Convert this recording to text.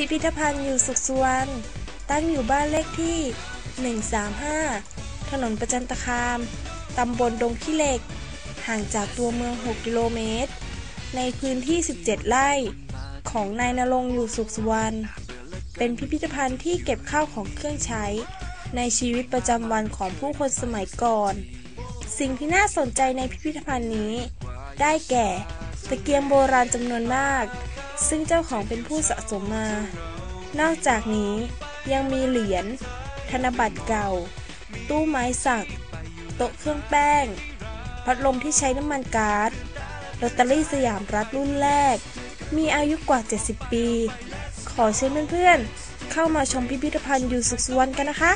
พิพิธภัณฑ์อยู่สุขสุวรรณตั้งอยู่บ้านเลขที่ 135 ถนนประจันตคาม ตำบลดงขี้เหล็ก ห่างจากตัวเมือง 6 กิโลเมตร ในพื้นที่ 17 ไร่ ของนายนรงอยู่สุขสุวรรณ เป็นพิพิธภัณฑ์ที่เก็บข้าวของเครื่องใช้ ในชีวิตประจำวันของผู้คนสมัยก่อน สิ่งที่น่าสนใจในพิพิธภัณฑ์นี้ ได้แก่ ตะเกียงโบราณจำนวนมาก ซึ่งเจ้าของเป็นผู้สะสมมา นอกจากนี้ยังมีเหรียญ ธนบัตรเก่า ตู้ไม้สัก โต๊ะเครื่องแป้ง พัดลมที่ใช้น้ำมันก๊าซ ลอตเตอรี่สยามรัฐรุ่นแรก มีอายุกว่า 70 ปี ขอเชิญเพื่อนๆ เข้ามาชมพิพิธภัณฑ์อยู่สุขสุวรรณกันนะคะ